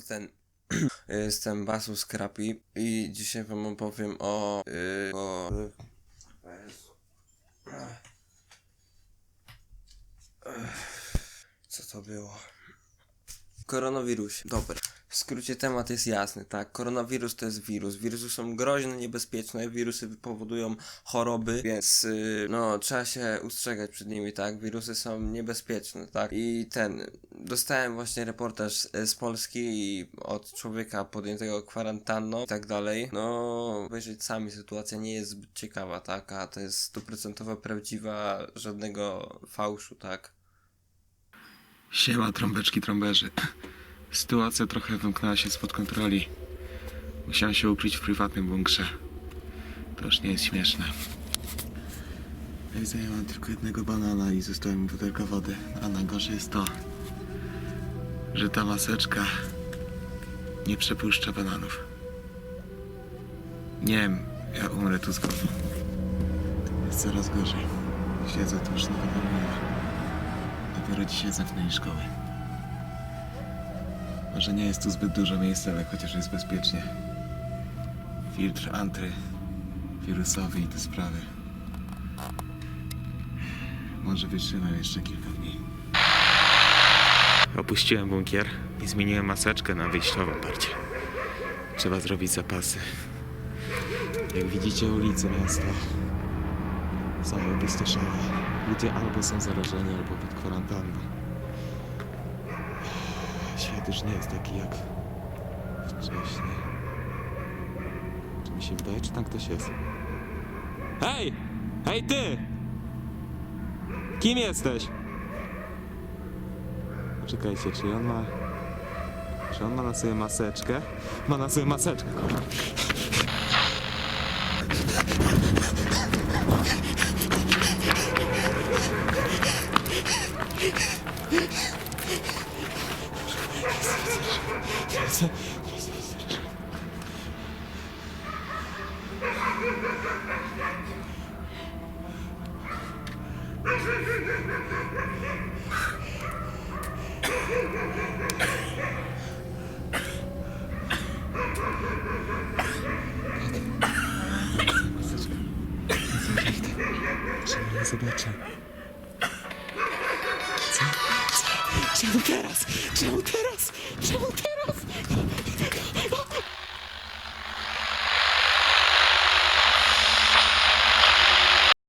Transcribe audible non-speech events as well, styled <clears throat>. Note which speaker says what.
Speaker 1: to ten. <clears throat> Jestem Basu Scrappy i dzisiaj wam opowiem o. Yy, o. Co to było? Koronawirusie. Dobra. W skrócie temat jest jasny, tak? Koronawirus to jest wirus. Wirusy są groźne, niebezpieczne, wirusy powodują choroby, więc yy, no trzeba się ustrzegać przed nimi, tak? Wirusy są niebezpieczne, tak? I ten, dostałem właśnie reportaż z, Polski od człowieka podjętego kwarantanną i tak dalej. No, obejrzeć sami sytuacja nie jest zbyt ciekawa, tak? A to jest stuprocentowa prawdziwa, żadnego fałszu, tak?
Speaker 2: Siema, trąbeczki, trąberzy. Sytuacja trochę wymknęła się spod kontroli. Musiałem się ukryć w prywatnym bunkrze. To już nie jest śmieszne. Ja zajęłam tylko jednego banana i została mi butelka wody. A najgorsze jest to, że ta maseczka nie przepuszcza bananów. Nie wiem, ja umrę tu z głodu. Jest coraz gorzej. Siedzę tu już na kamerze. Dopiero dzisiaj zamknęli szkoły. Może nie jest tu zbyt dużo miejsca, ale chociaż jest bezpiecznie. Filtr antry, wirusowy i te sprawy. Może wytrzymam jeszcze kilka dni. Opuściłem bunkier i zmieniłem maseczkę na wyjściową bardziej. Trzeba zrobić zapasy. Jak widzicie ulice miasta są opustoszałe. Ludzie albo są zarażeni, albo pod kwarantanną. Już nie jest taki jak wcześniej. Czy mi się wydaje, czy tam ktoś jest? Hej! Hej ty! Kim jesteś? Czekajcie, czy on ma... Czy on ma na sobie maseczkę? Ma na sobie maseczkę. zobaczę. Co? Co? Czemu teraz? Czemu teraz?